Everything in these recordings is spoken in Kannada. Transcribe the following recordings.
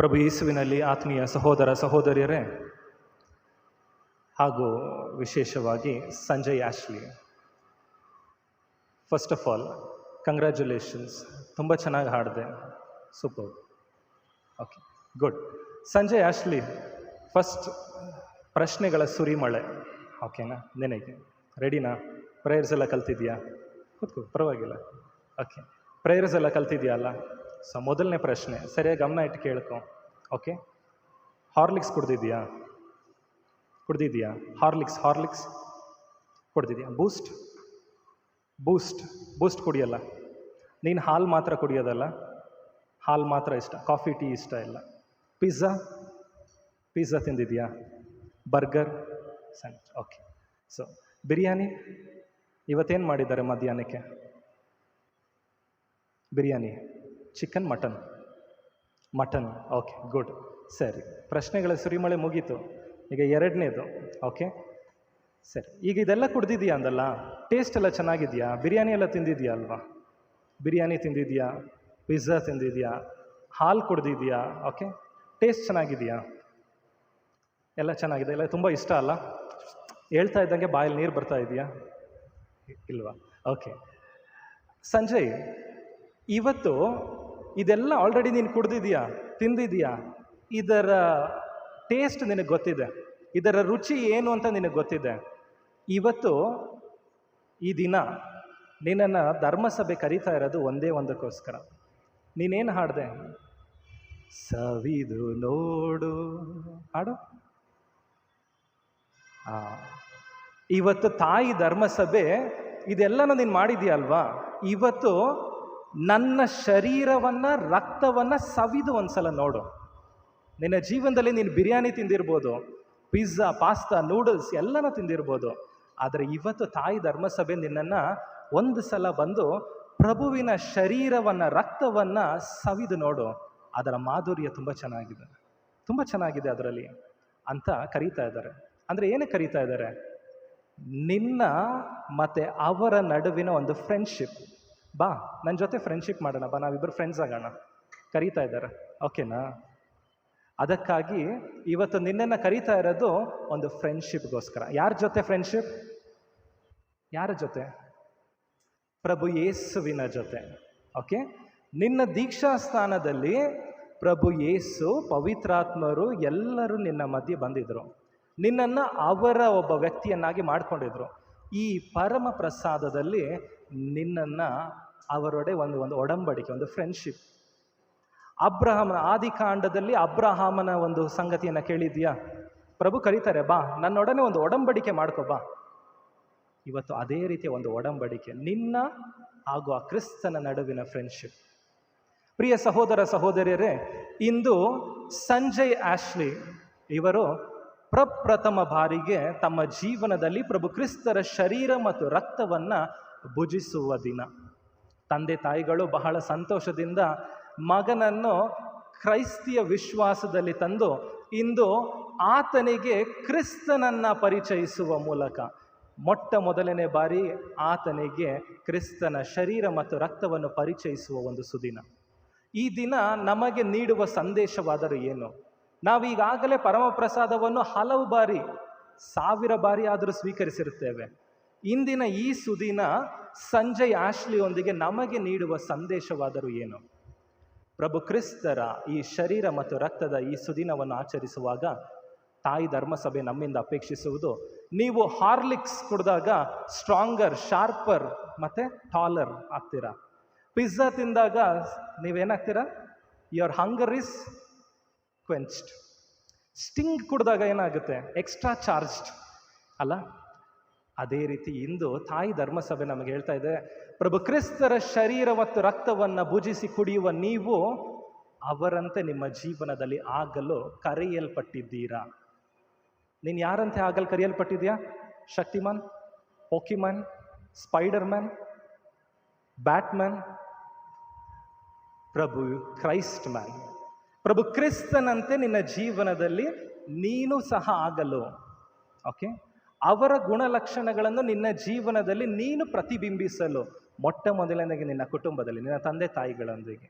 ಪ್ರಭು ಯೇಸುವಿನಲ್ಲಿ ಆತ್ಮೀಯ ಸಹೋದರ ಸಹೋದರಿಯರೇ, ಹಾಗೂ ವಿಶೇಷವಾಗಿ Sanjay Ashley. First of all congratulations ತುಂಬ ಚೆನ್ನಾಗಿ ಹಾಡಿದೆ. Super okay good Sanjay Ashley first ಪ್ರಶ್ನೆಗಳ ಸುರಿಮಳೆ. ಓಕೆನಾ ನಿನಗೆ. ರೆಡಿನಾ ಪ್ರೇಯರ್ಸ್ ಎಲ್ಲ ಕಲ್ತಿದ್ಯಾ ಕೂತ್ಕೋ, ಪರವಾಗಿಲ್ಲ. ಓಕೆ ಪ್ರೇಯರ್ಸ್ ಎಲ್ಲ ಕಲ್ತಿದ್ಯಾ ಅಲ್ಲ? ಸೊ, ಮೊದಲನೇ ಪ್ರಶ್ನೆ. ಸರಿಯಾಗಿ ಗಮನ ಇಟ್ಟು ಕೇಳ್ಕೊ. ಓಕೆ ಹಾರ್ಲಿಕ್ಸ್ ಕುಡ್ದಿದ್ಯಾ ಕುಡ್ದಿದ್ಯಾ ಹಾರ್ಲಿಕ್ಸ್ ಹಾರ್ಲಿಕ್ಸ್ ಕುಡ್ದಿದ್ಯಾ ಬೂಸ್ಟ್ ಬೂಸ್ಟ್ ಬೂಸ್ಟ್ ಕುಡಿಯಲ್ಲ. ನೀನು ಹಾಲು ಮಾತ್ರ ಕುಡಿಯೋದಲ್ಲ? ಹಾಲು ಮಾತ್ರ ಇಷ್ಟ. ಕಾಫಿ ಟೀ ಇಷ್ಟ ಇಲ್ಲ. ಪಿಜ್ಜಾ ಪಿಜ್ಜಾ ತಿಂದಿದ್ಯಾ ಬರ್ಗರ್ ಸ್ಯಾಂಡ್ ಓಕೆ ಸೊ ಬಿರಿಯಾನಿ? ಇವತ್ತೇನು ಮಾಡಿದ್ದಾರೆ ಮಧ್ಯಾಹ್ನಕ್ಕೆ? Biryani? Chicken mutton mutton okay good ಸರಿ, ಪ್ರಶ್ನೆಗಳ ಸುರಿಮಳೆ ಮುಗೀತು. ಈಗ ಎರಡನೇದು ಓಕೆ ಸರಿ, ಈಗ ಇದೆಲ್ಲ ಕುಡ್ದಿದ್ಯಾ ಅಂದಲ್ಲ? ಟೇಸ್ಟ್ ಎಲ್ಲ ಚೆನ್ನಾಗಿದೆಯಾ ಬಿರಿಯಾನಿ ಎಲ್ಲ ತಿಂದಿದ್ಯಾ ಅಲ್ವಾ? ಬಿರಿಯಾನಿ ತಿಂದಿದ್ಯಾ ಪಿಜ್ಜಾ ತಿಂದಿದ್ಯಾ ಹಾಲು ಕುಡ್ದಿದ್ಯಾ ಓಕೆ ಟೇಸ್ಟ್ ಚೆನ್ನಾಗಿದೆಯಾ ಎಲ್ಲ ಚೆನ್ನಾಗಿದೆ. ಎಲ್ಲ ತುಂಬ ಇಷ್ಟ ಅಲ್ಲ? ಹೇಳ್ತಾ ಇದ್ದಂಗೆ ಬಾಯಲ್ಲಿ ನೀರು ಬರ್ತಾ ಇದೆಯಾ? ಇಲ್ವಾ? ಓಕೆ ಸಂಜಯ್, ಇವತ್ತು ಇದೆಲ್ಲ ಆಲ್ರೆಡಿ ನೀನು ಕುಡ್ದಿದೀಯ? ತಿಂದಿದೀಯಾ? ಇದರ ಟೇಸ್ಟ್ ನಿನಗೆ ಗೊತ್ತಿದೆ. ಇದರ ರುಚಿ ಏನು ಅಂತ ನಿನಗೆ ಗೊತ್ತಿದೆ. ಇವತ್ತು ಈ ದಿನ ನಿನ್ನನ್ನು ಧರ್ಮಸಭೆ ಕರಿತಾ ಇರೋದು ಒಂದೇ ಒಂದಕ್ಕೋಸ್ಕರ. ನೀನೇನು ಹಾಡಿದೆ? ಸವಿದು ನೋಡು. ಹಾಡು? ಇವತ್ತು ತಾಯಿ ಧರ್ಮಸಭೆ ಇದೆಲ್ಲನೂ ನೀನು ಮಾಡಿದೀಯಲ್ವಾ ಇವತ್ತು ನನ್ನ ಶರೀರವನ್ನ, ರಕ್ತವನ್ನ ಸವಿದು ಒಂದ್ಸಲ ನೋಡು. ನಿನ್ನ ಜೀವನದಲ್ಲಿ ನೀನು ಬಿರಿಯಾನಿ ತಿಂದಿರ್ಬೋದು, ಪಿಜ್ಜಾ, ಪಾಸ್ತಾ, ನೂಡಲ್ಸ್ ಎಲ್ಲನೂ ತಿಂದಿರ್ಬೋದು. ಆದರೆ ಇವತ್ತು ತಾಯಿ ಧರ್ಮಸಭೆ ನಿನ್ನನ್ನು ಒಂದು ಸಲ ಬಂದು ಪ್ರಭುವಿನ ಶರೀರವನ್ನು, ರಕ್ತವನ್ನು ಸವಿದು ನೋಡು. ಅದರ ಮಾಧುರ್ಯ ತುಂಬ ಚೆನ್ನಾಗಿದೆ. ತುಂಬ ಚೆನ್ನಾಗಿದೆ ಅದರಲ್ಲಿ ಅಂತ ಕರೀತಾ ಇದ್ದಾರೆ. ಅಂದರೆ ಏನು ಕರೀತಾ ಇದ್ದಾರೆ? ನಿನ್ನ ಮತ್ತು ಅವರ ನಡುವಿನ ಒಂದು ಫ್ರೆಂಡ್ಶಿಪ್ ಬಾ ನನ್ನ ಜೊತೆ ಫ್ರೆಂಡ್ಶಿಪ್ ಮಾಡೋಣ, ಬಾ ನಾವಿಬ್ಬರು ಫ್ರೆಂಡ್ಸ್ ಆಗೋಣ. ಕರೀತಾ ಇದ್ದಾರೆ. ಓಕೆನಾ ಅದಕ್ಕಾಗಿ ಇವತ್ತು ನಿನ್ನನ್ನು ಕರೀತಾ ಇರೋದು ಒಂದು ಫ್ರೆಂಡ್ಶಿಪ್ಗೋಸ್ಕರ ಯಾರ ಜೊತೆ ಫ್ರೆಂಡ್ಶಿಪ್ ಯಾರ ಜೊತೆ? ಪ್ರಭು ಯೇಸುವಿನ ಜೊತೆ. ಓಕೆ ನಿನ್ನ ದೀಕ್ಷಾ ಸ್ಥಾನದಲ್ಲಿ ಪ್ರಭು ಯೇಸು ಪವಿತ್ರಾತ್ಮರು ಎಲ್ಲರೂ ನಿನ್ನ ಮಧ್ಯೆ ಬಂದಿದ್ರು. ನಿನ್ನನ್ನು ಅವರ ಒಬ್ಬ ವ್ಯಕ್ತಿಯನ್ನಾಗಿ ಮಾಡಿಕೊಂಡಿದ್ರು. ಈ ಪರಮ ಪ್ರಸಾದದಲ್ಲಿ ನಿನ್ನನ್ನು ಅವರೊಡೆ ಒಂದು ಒಂದು ಒಡಂಬಡಿಕೆ, ಒಂದು ಫ್ರೆಂಡ್ಶಿಪ್ ಅಬ್ರಹಾಮನ ಆದಿಕಾಂಡದಲ್ಲಿ ಅಬ್ರಹಾಮನ ಒಂದು ಸಂಗತಿಯನ್ನು ಕೇಳಿದ್ಯಾ ಪ್ರಭು ಕರೀತಾರೆ, ಬಾ, ನನ್ನೊಡನೆ ಒಂದು ಒಡಂಬಡಿಕೆ ಮಾಡ್ಕೋ, ಬಾ. ಇವತ್ತು ಅದೇ ರೀತಿಯ ಒಂದು ಒಡಂಬಡಿಕೆ, ನಿನ್ನ ಹಾಗೂ ಆ ಕ್ರಿಸ್ತನ ನಡುವಿನ ಫ್ರೆಂಡ್ಶಿಪ್ ಪ್ರಿಯ ಸಹೋದರ ಸಹೋದರಿಯರೇ, ಇಂದು ಸಂಜಯ್ ಆಶ್ಲಿ ಇವರು ಪ್ರಪ್ರಥಮ ಬಾರಿಗೆ ತಮ್ಮ ಜೀವನದಲ್ಲಿ ಪ್ರಭು ಕ್ರಿಸ್ತರ ಶರೀರ ಮತ್ತು ರಕ್ತವನ್ನ ಭುಜಿಸುವ ದಿನ. ತಂದೆ ತಾಯಿಗಳು ಬಹಳ ಸಂತೋಷದಿಂದ ಮಗನನ್ನು ಕ್ರೈಸ್ತಿಯ ವಿಶ್ವಾಸದಲ್ಲಿ ತಂದು ಇಂದು ಆತನಿಗೆ ಕ್ರಿಸ್ತನನ್ನ ಪರಿಚಯಿಸುವ ಮೂಲಕ ಮೊಟ್ಟ ಮೊದಲನೇ ಬಾರಿ ಆತನಿಗೆ ಕ್ರಿಸ್ತನ ಶರೀರ ಮತ್ತು ರಕ್ತವನ್ನು ಪರಿಚಯಿಸುವ ಒಂದು ಸುದಿನ. ಈ ದಿನ ನಮಗೆ ನೀಡುವ ಸಂದೇಶವಾದರೂ ಏನು? ನಾವೀಗಾಗಲೇ ಪರಮಪ್ರಸಾದವನ್ನು ಹಲವು ಬಾರಿ, ಸಾವಿರ ಬಾರಿ ಆದರೂ ಸ್ವೀಕರಿಸಿರುತ್ತೇವೆ. ಇಂದಿನ ಈ ಸುದಿನ ಸಂಜಯ್ ಆಶ್ಲಿಯೊಂದಿಗೆ ನಮಗೆ ನೀಡುವ ಸಂದೇಶವಾದರೂ ಏನು? ಪ್ರಭು ಕ್ರಿಸ್ತರ ಈ ಶರೀರ ಮತ್ತು ರಕ್ತದ ಈ ಸುದಿನವನ್ನು ಆಚರಿಸುವಾಗ ತಾಯಿ ಧರ್ಮಸಭೆ ನಮ್ಮಿಂದ ಅಪೇಕ್ಷಿಸುವುದು, ನೀವು ಹಾರ್ಲಿಕ್ಸ್ ಕುಡಿದಾಗ ಸ್ಟ್ರಾಂಗರ್, ಶಾರ್ಪರ್ ಮತ್ತೆ ಟಾಲರ್ ಆಗ್ತೀರಾ? ಪಿಜ್ಜಾ ತಿಂದಾಗ ನೀವೇನಾಗ್ತೀರಾ? Your hunger is quenched Sting ಕುಡಿದಾಗ ಏನಾಗುತ್ತೆ? ಎಕ್ಸ್ಟ್ರಾ ಚಾರ್ಜ್ಡ್ ಅಲ್ಲ? ಅದೇ ರೀತಿ ಇಂದು ತಾಯಿ ಧರ್ಮಸಭೆ ನಮಗೆ ಹೇಳ್ತಾ ಇದೆ, ಪ್ರಭು ಕ್ರಿಸ್ತರ ಶರೀರ ಮತ್ತು ರಕ್ತವನ್ನು ಭುಜಿಸಿ ಕುಡಿಯುವ ನೀವು ಅವರಂತೆ ನಿಮ್ಮ ಜೀವನದಲ್ಲಿ ಆಗಲು ಕರೆಯಲ್ಪಟ್ಟಿದ್ದೀರಾ? ನೀನು ಯಾರಂತೆ ಆಗಲು ಕರೆಯಲ್ಪಟ್ಟಿದ್ಯಾ Shaktimaan, Pokemon Spider Man Batman? ಪ್ರಭು ಕ್ರೈಸ್ಟ್ ಮ್ಯಾನ್ ಪ್ರಭು ಕ್ರಿಸ್ತನಂತೆ ನಿನ್ನ ಜೀವನದಲ್ಲಿ ನೀನು ಸಹ ಆಗಲು. ಓಕೆ? ಅವರ ಗುಣಲಕ್ಷಣಗಳನ್ನು ನಿನ್ನ ಜೀವನದಲ್ಲಿ ನೀನು ಪ್ರತಿಬಿಂಬಿಸಲು. ಮೊಟ್ಟ ಮೊದಲನೇದಾಗಿ ನಿನ್ನ ಕುಟುಂಬದಲ್ಲಿ, ನಿನ್ನ ತಂದೆ ತಾಯಿಗಳೊಂದಿಗೆ.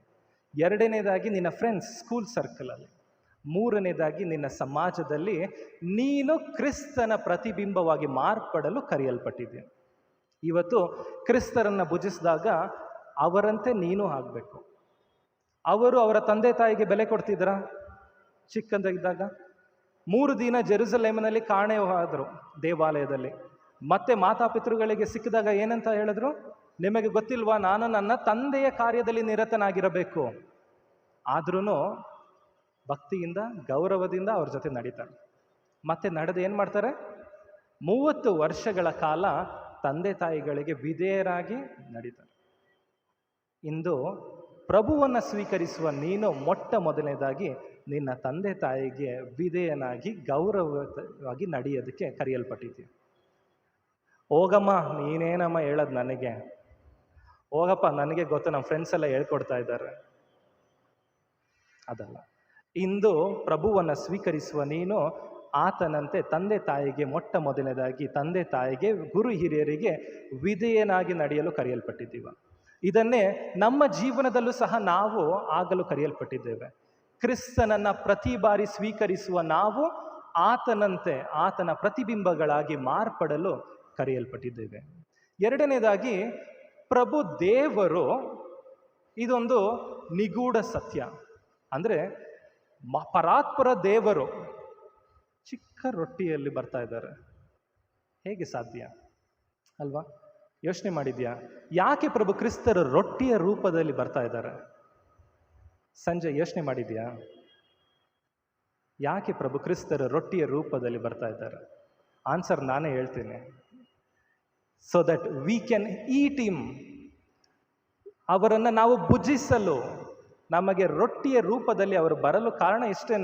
ಎರಡನೇದಾಗಿ ನಿನ್ನ ಫ್ರೆಂಡ್ಸ್ ಸ್ಕೂಲ್ ಸರ್ಕಲಲ್ಲಿ ಮೂರನೇದಾಗಿ ನಿನ್ನ ಸಮಾಜದಲ್ಲಿ ನೀನು ಕ್ರಿಸ್ತನ ಪ್ರತಿಬಿಂಬವಾಗಿ ಮಾರ್ಪಡಲು ಕರೆಯಲ್ಪಟ್ಟಿದೆ. ಇವತ್ತು ಕ್ರಿಸ್ತರನ್ನು ಭುಜಿಸಿದಾಗ ಅವರಂತೆ ನೀನು ಆಗಬೇಕು. ಅವರು ಅವರ ತಂದೆ ತಾಯಿಗೆ ಬೆಲೆ ಕೊಡ್ತಿದ್ರಾ? ಚಿಕ್ಕಂದಿದ್ದಾಗ ಮೂರು ದಿನ ಜೆರುಸಲೇಮಿನಲ್ಲಿ ಕಾಣೆ ಹೋದರು ದೇವಾಲಯದಲ್ಲಿ. ಮತ್ತೆ ಮಾತಾಪಿತೃಗಳಿಗೆ ಸಿಕ್ಕಿದಾಗ ಏನಂತ ಹೇಳಿದ್ರು? ನಿಮಗೆ ಗೊತ್ತಿಲ್ವಾ, ನಾನು ನನ್ನ ತಂದೆಯ ಕಾರ್ಯದಲ್ಲಿ ನಿರತನಾಗಿರಬೇಕು. ಆದ್ರೂ ಭಕ್ತಿಯಿಂದ, ಗೌರವದಿಂದ ಅವ್ರ ಜೊತೆ ನಡೀತಾರೆ ಮತ್ತೆ ನಡೆದು ಏನು ಮಾಡ್ತಾರೆ? ಮೂವತ್ತು ವರ್ಷಗಳ ಕಾಲ ತಂದೆ ತಾಯಿಗಳಿಗೆ ವಿಧೇಯರಾಗಿ ನಡೀತಾರೆ. ಇಂದು ಪ್ರಭುವನ್ನು ಸ್ವೀಕರಿಸುವ ನೀನು ಮೊಟ್ಟ ಮೊದಲನೇದಾಗಿ ನಿನ್ನ ತಂದೆ ತಾಯಿಗೆ ವಿಧೇಯನಾಗಿ ಗೌರವವಾಗಿ ನಡೆಯೋದಕ್ಕೆ ಕರೆಯಲ್ಪಟ್ಟಿದ್ದೀವಿ ಹೋಗಮ್ಮ ನೀನೇನಮ್ಮ ಹೇಳೋದು ನನಗೆ. ಹೋಗಪ್ಪ, ನನಗೆ ಗೊತ್ತು, ನಮ್ಮ ಫ್ರೆಂಡ್ಸ್ ಎಲ್ಲ ಹೇಳ್ಕೊಡ್ತಾ ಇದ್ದಾರೆ. ಅದಲ್ಲ. ಇಂದು ಪ್ರಭುವನ್ನು ಸ್ವೀಕರಿಸುವ ನೀನು ಆತನಂತೆ ತಂದೆ ತಾಯಿಗೆ ಮೊಟ್ಟ ಮೊದಲನೇದಾಗಿ ತಂದೆ ತಾಯಿಗೆ, ಗುರು ಹಿರಿಯರಿಗೆ ವಿಧೇಯನಾಗಿ ನಡೆಯಲು ಕರೆಯಲ್ಪಟ್ಟಿದ್ದೀವ. ಇದನ್ನೇ ನಮ್ಮ ಜೀವನದಲ್ಲೂ ಸಹ ನಾವು ಆಗಲು ಕರೆಯಲ್ಪಟ್ಟಿದ್ದೇವೆ. ಕ್ರಿಸ್ತನನ್ನ ಪ್ರತಿ ಬಾರಿ ಸ್ವೀಕರಿಸುವ ನಾವು ಆತನಂತೆ ಆತನ ಪ್ರತಿಬಿಂಬಗಳಾಗಿ ಮಾರ್ಪಡಲು ಕರೆಯಲ್ಪಟ್ಟಿದ್ದೇವೆ. ಎರಡನೇದಾಗಿ ಪ್ರಭು ದೇವರು ಇದೊಂದು ನಿಗೂಢ ಸತ್ಯ. ಅಂದರೆ ಪರಾತ್ಪರ ದೇವರು ಚಿಕ್ಕ ರೊಟ್ಟಿಯಲ್ಲಿ ಬರ್ತಾ ಇದ್ದಾರೆ. ಹೇಗೆ ಸಾಧ್ಯ? ಅಲ್ವಾ? ಯೋಚನೆ ಮಾಡಿದ್ಯಾ? ಯಾಕೆ ಪ್ರಭು ಕ್ರಿಸ್ತರು ರೊಟ್ಟಿಯ ರೂಪದಲ್ಲಿ ಬರ್ತಾ ಇದ್ದಾರೆ? ಸಂಜೆ ಯೋಚನೆ ಮಾಡಿದ್ಯಾ? ಯಾಕೆ ಪ್ರಭು ಕ್ರಿಸ್ತರು ರೊಟ್ಟಿಯ ರೂಪದಲ್ಲಿ ಬರ್ತಾ ಇದ್ದಾರೆ? ಆನ್ಸರ್ ನಾನೇ ಹೇಳ್ತೀನಿ. So that we can eat em ಅವರನ್ನು ನಾವು ಭುಜಿಸಲು, ನಮಗೆ ರೊಟ್ಟಿಯ ರೂಪದಲ್ಲಿ ಅವರು ಬರಲು ಕಾರಣ ಇಷ್ಟೇ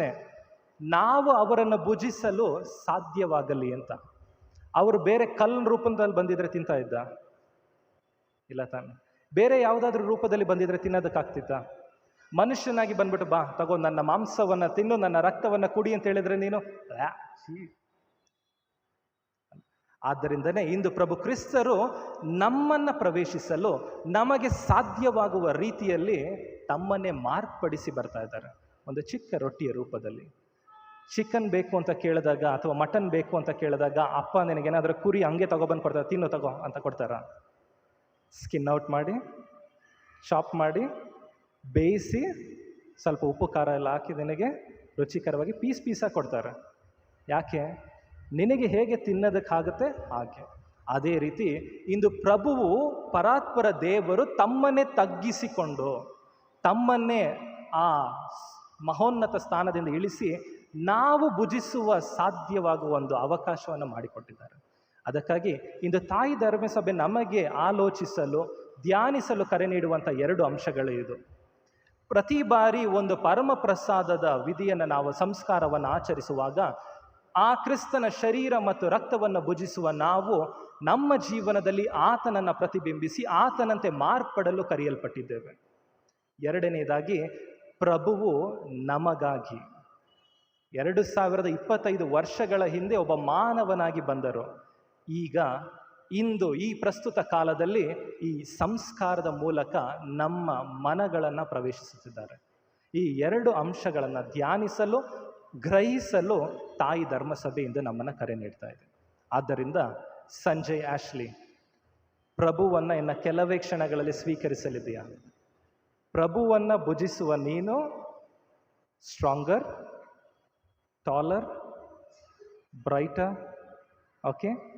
ನಾವು ಅವರನ್ನು ಭುಜಿಸಲು ಸಾಧ್ಯವಾಗಲಿ ಅಂತ. ಅವರು ಬೇರೆ ಕಲ್ ರೂಪದಲ್ಲಿ ಬಂದಿದ್ರೆ ತಿಂತಾ ಇದ್ದ? ಇಲ್ಲ ತಾನೆ. ಬೇರೆ ಯಾವುದಾದ್ರೂ ರೂಪದಲ್ಲಿ ಬಂದಿದ್ರೆ ತಿನ್ನೋದಕ್ಕಾಗ್ತಿತ್ತ? ಮನುಷ್ಯನಾಗಿ ಬಂದ್ಬಿಟ್ಟು ಬಾ, ತಗೋ ನನ್ನ ಮಾಂಸವನ್ನ ತಿನ್ನು, ನನ್ನ ರಕ್ತವನ್ನ ಕುಡಿ ಅಂತ ಹೇಳಿದ್ರೆ ನೀನು. ಆದ್ದರಿಂದನೇ ಇಂದು ಪ್ರಭು ಕ್ರಿಸ್ತರು ನಮ್ಮನ್ನು ಪ್ರವೇಶಿಸಲು ನಮಗೆ ಸಾಧ್ಯವಾಗುವ ರೀತಿಯಲ್ಲಿ ತಮ್ಮನ್ನೇ ಮಾರ್ಪಡಿಸಿ ಬರ್ತಾ ಇದ್ದಾರೆ. ಒಂದು ಚಿಕ್ಕ ರೊಟ್ಟಿಯ ರೂಪದಲ್ಲಿ. ಚಿಕನ್ ಬೇಕು ಅಂತ ಕೇಳಿದಾಗ ಅಥವಾ ಮಟನ್ ಬೇಕು ಅಂತ ಕೇಳಿದಾಗ, ಅಪ್ಪ ನಿನಗೇನಾದರೂ ಕುರಿ ಹಂಗೆ ತಗೊಬಂದು ಕೊಡ್ತಾರೆ, ತಿನ್ನು ತಗೋ ಅಂತ ಕೊಡ್ತಾರ? ಸ್ಕಿನ್ ಔಟ್ ಮಾಡಿ ಶಾಪ್ ಮಾಡಿ ಬೇಯಿಸಿ ಸ್ವಲ್ಪ ಉಪ್ಪು, ಖಾರ ಎಲ್ಲ ಹಾಕಿ ನಿನಗೆ ರುಚಿಕರವಾಗಿ ಪೀಸ್ ಪೀಸಾಗಿ ಕೊಡ್ತಾರೆ. ಯಾಕೆ? ನಿನಗೆ ಹೇಗೆ ತಿನ್ನೋದಕ್ಕಾಗುತ್ತೆ ಹಾಗೆ. ಅದೇ ರೀತಿ ಇಂದು ಪ್ರಭುವು ಪರಾತ್ಪರ ದೇವರು ತಮ್ಮನ್ನೇ ತಗ್ಗಿಸಿಕೊಂಡು ತಮ್ಮನ್ನೇ ಆ ಮಹೋನ್ನತ ಸ್ಥಾನದಿಂದ ಇಳಿಸಿ ನಾವು ಭುಜಿಸುವ ಸಾಧ್ಯವಾಗುವ ಒಂದು ಅವಕಾಶವನ್ನು ಮಾಡಿಕೊಟ್ಟಿದ್ದಾರೆ. ಅದಕ್ಕಾಗಿ ಇಂದು ತಾಯಿ ಧರ್ಮಸಭೆ ನಮಗೆ ಆಲೋಚಿಸಲು, ಧ್ಯಾನಿಸಲು ಕರೆ ನೀಡುವಂಥ ಎರಡು ಅಂಶಗಳು ಇದು. ಪ್ರತಿ ಬಾರಿ ಒಂದು ಪರಮ ಪ್ರಸಾದದ ವಿಧಿಯನ್ನು ನಾವು ಸಂಸ್ಕಾರವನ್ನು ಆಚರಿಸುವಾಗ ಆ ಕ್ರಿಸ್ತನ ಶರೀರ ಮತ್ತು ರಕ್ತವನ್ನು ಭುಜಿಸುವ ನಾವು ನಮ್ಮ ಜೀವನದಲ್ಲಿ ಆತನನ್ನು ಪ್ರತಿಬಿಂಬಿಸಿ ಆತನಂತೆ ಮಾರ್ಪಡಲು ಕರೆಯಲ್ಪಟ್ಟಿದ್ದೇವೆ. ಎರಡನೇದಾಗಿ ಪ್ರಭುವು ನಮಗಾಗಿ. ಎರಡು ಸಾವಿರದ ಇಪ್ಪತ್ತೈದು ವರ್ಷಗಳ ಹಿಂದೆ ಒಬ್ಬ ಮಾನವನಾಗಿ ಬಂದರು. ಈಗ ಇಂದು ಈ ಪ್ರಸ್ತುತ ಕಾಲದಲ್ಲಿ ಈ ಸಂಸ್ಕಾರದ ಮೂಲಕ ನಮ್ಮ ಮನಗಳನ್ನು ಪ್ರವೇಶಿಸುತ್ತಿದ್ದಾರೆ. ಈ ಎರಡು ಅಂಶಗಳನ್ನು ಧ್ಯಾನಿಸಲು, ಗ್ರಹಿಸಲು ತಾಯಿ ಧರ್ಮಸಭೆಯಿಂದ ನಮ್ಮನ್ನು ಕರೆ ನೀಡ್ತಾ ಇದೆ. ಆದ್ದರಿಂದ ಸಂಜಯ್ ಆಶ್ಲಿ, ಪ್ರಭುವನ್ನು ಇನ್ನು ಕೆಲವೇ ಕ್ಷಣಗಳಲ್ಲಿ ಸ್ವೀಕರಿಸಲಿದೆಯಾ ಪ್ರಭುವನ್ನು ಭುಜಿಸುವ ನೀನು ಸ್ಟ್ರಾಂಗರ್ ಟಾಲರ್ ಬ್ರೈಟರ್ ಓಕೆ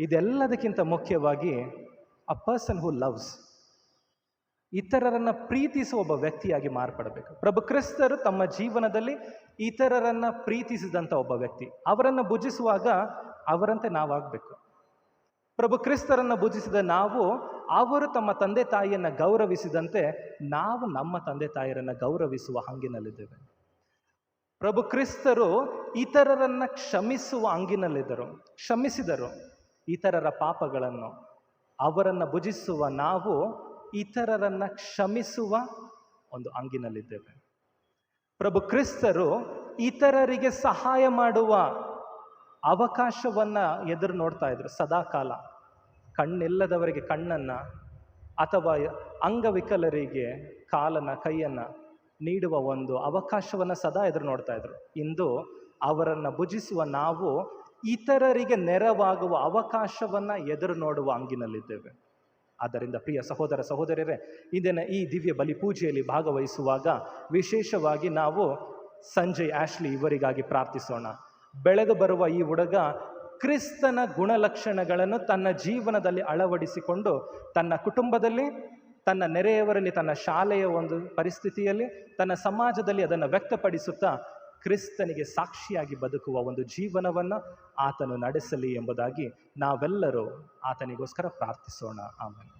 ಇದೆಲ್ಲದಕ್ಕಿಂತ ಮುಖ್ಯವಾಗಿ ಅ ಪರ್ಸನ್ ಹೂ ಲವ್ಸ್ ಇತರರನ್ನು ಪ್ರೀತಿಸುವ ಒಬ್ಬ ವ್ಯಕ್ತಿಯಾಗಿ ಮಾರ್ಪಡಬೇಕು. ಪ್ರಭು ಕ್ರಿಸ್ತರು ತಮ್ಮ ಜೀವನದಲ್ಲಿ ಇತರರನ್ನು ಪ್ರೀತಿಸಿದಂಥ ಒಬ್ಬ ವ್ಯಕ್ತಿ. ಅವರನ್ನು ಭುಜಿಸುವಾಗ ಅವರಂತೆ ನಾವಾಗಬೇಕು. ಪ್ರಭು ಕ್ರಿಸ್ತರನ್ನು ಭುಜಿಸಿದ ನಾವು, ಅವರು ತಮ್ಮ ತಂದೆ ತಾಯಿಯನ್ನು ಗೌರವಿಸಿದಂತೆ ನಾವು ನಮ್ಮ ತಂದೆ ತಾಯಿಯರನ್ನು ಗೌರವಿಸುವ ಹಂಗಿನಲ್ಲಿದ್ದೇವೆ. ಪ್ರಭು ಕ್ರಿಸ್ತರು ಇತರರನ್ನು ಕ್ಷಮಿಸುವ ಹಂಗಿನಲ್ಲಿದ್ದರು, ಕ್ಷಮಿಸಿದರು. ಇತರರ ಪಾಪಗಳನ್ನು. ಅವರನ್ನು ಭುಜಿಸುವ ನಾವು ಇತರರನ್ನು ಕ್ಷಮಿಸುವ ಒಂದು ಅಂಗಿನಲ್ಲಿದ್ದೇವೆ. ಪ್ರಭು ಕ್ರಿಸ್ತರು ಇತರರಿಗೆ ಸಹಾಯ ಮಾಡುವ ಅವಕಾಶವನ್ನ ಎದುರು ನೋಡ್ತಾ ಇದ್ರು. ಸದಾಕಾಲ ಕಣ್ಣಿಲ್ಲದವರಿಗೆ ಕಣ್ಣನ್ನ ಅಥವಾ ಅಂಗವಿಕಲರಿಗೆ ಕಾಲನ ಕೈಯನ್ನ ನೀಡುವ ಒಂದು ಅವಕಾಶವನ್ನು ಸದಾ ಎದುರು ನೋಡ್ತಾ ಇದ್ರು. ಇಂದು ಅವರನ್ನು ಭುಜಿಸುವ ನಾವು ಇತರರಿಗೆ ನೆರವಾಗುವ ಅವಕಾಶವನ್ನು ಎದುರು ನೋಡುವ ಅಂಗಿನಲ್ಲಿದ್ದೇವೆ. ಆದ್ದರಿಂದ ಪ್ರಿಯ ಸಹೋದರ ಸಹೋದರಿಯರೇ, ಇಂದಿನ ಈ ದಿವ್ಯ ಬಲಿ ಪೂಜೆಯಲ್ಲಿ ಭಾಗವಹಿಸುವಾಗ ವಿಶೇಷವಾಗಿ ನಾವು ಸಂಜಯ್ ಆಶ್ಲಿ ಇವರಿಗಾಗಿ ಪ್ರಾರ್ಥಿಸೋಣ. ಬೆಳೆದು ಬರುವ ಈ ಹುಡುಗ ಕ್ರಿಸ್ತನ ಗುಣಲಕ್ಷಣಗಳನ್ನು ತನ್ನ ಜೀವನದಲ್ಲಿ ಅಳವಡಿಸಿಕೊಂಡು ತನ್ನ ಕುಟುಂಬದಲ್ಲಿ, ತನ್ನ ನೆರೆಯವರಲ್ಲಿ, ತನ್ನ ಶಾಲೆಯ ಒಂದು ಪರಿಸ್ಥಿತಿಯಲ್ಲಿ, ತನ್ನ ಸಮಾಜದಲ್ಲಿ ಅದನ್ನು ವ್ಯಕ್ತಪಡಿಸುತ್ತಾ ಕ್ರಿಸ್ತನಿಗೆ ಸಾಕ್ಷಿಯಾಗಿ ಬದುಕುವ ಒಂದು ಜೀವನವನ್ನು ಆತನು ನಡೆಸಲಿ ಎಂಬುದಾಗಿ ನಾವೆಲ್ಲರೂ ಆತನಿಗೋಸ್ಕರ ಪ್ರಾರ್ಥಿಸೋಣ. ಆಮೇಲೆ